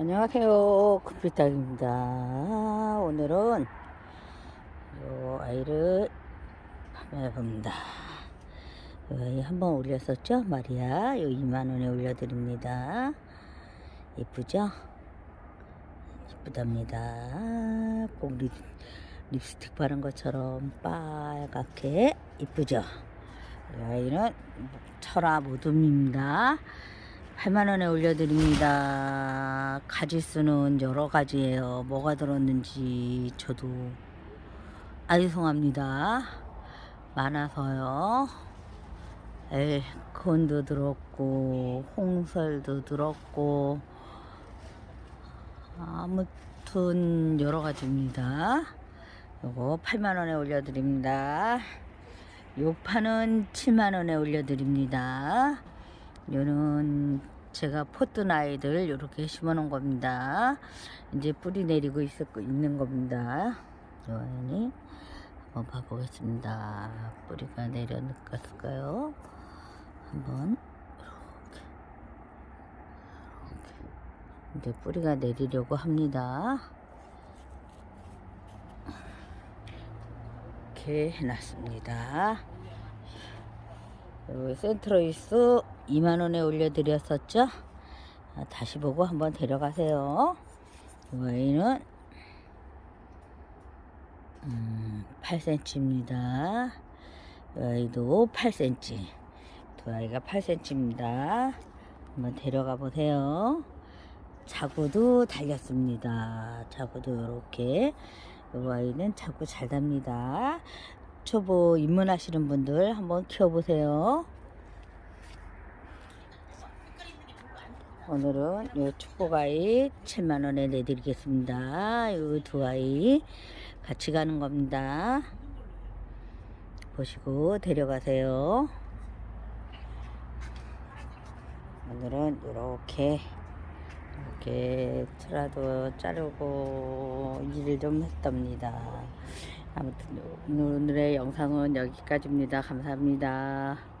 안녕하세요. 컴퓨터입니다. 오늘은 요 아이를 판매해 봅니다. 한번 올렸었죠? 마리아. 요 2만원에 올려드립니다. 예쁘죠? 예쁘답니다. 꼭 립, 립스틱 바른 것처럼 빨갛게 예쁘죠? 이 아이는 철화 모둠입니다. 8만원에 올려드립니다. 가지수는 여러 가지예요. 뭐가 들었는지 저도 아이송합니다. 많아서요. 엘콘도 들었고, 홍설도 들었고, 아무튼 여러 가지입니다. 요거 8만원에 올려드립니다. 요 판은 7만원에 올려드립니다. 요는 제가 포뜬 아이들 이렇게 심어 놓은 겁니다. 이제 뿌리 내리고 있, 있는 겁니다. 요 아이니 한번 봐보겠습니다. 뿌리가 내려갔을까요? 한번 이렇게 이렇게 이제 뿌리가 내리려고 합니다. 이렇게 해놨습니다. 요 센트로이스 2만원에 올려드렸었죠? 아, 다시 보고 한번 데려가세요. 이 아이는 음, 8cm입니다. 이 아이도 8cm. 두 아이가 8cm입니다. 한번 데려가 보세요. 자구도 달렸습니다. 자구도 이렇게. 이 아이는 자구 잘 답니다. 초보 입문하시는 분들 한번 키워보세요. 오늘은 이 축복아이 7만원에 내드리겠습니다. 이두 아이 같이 가는 겁니다. 보시고 데려가세요. 오늘은 이렇게 이렇게 틀어도 자르고 일을 좀 했답니다. 아무튼 오늘의 영상은 여기까지입니다. 감사합니다.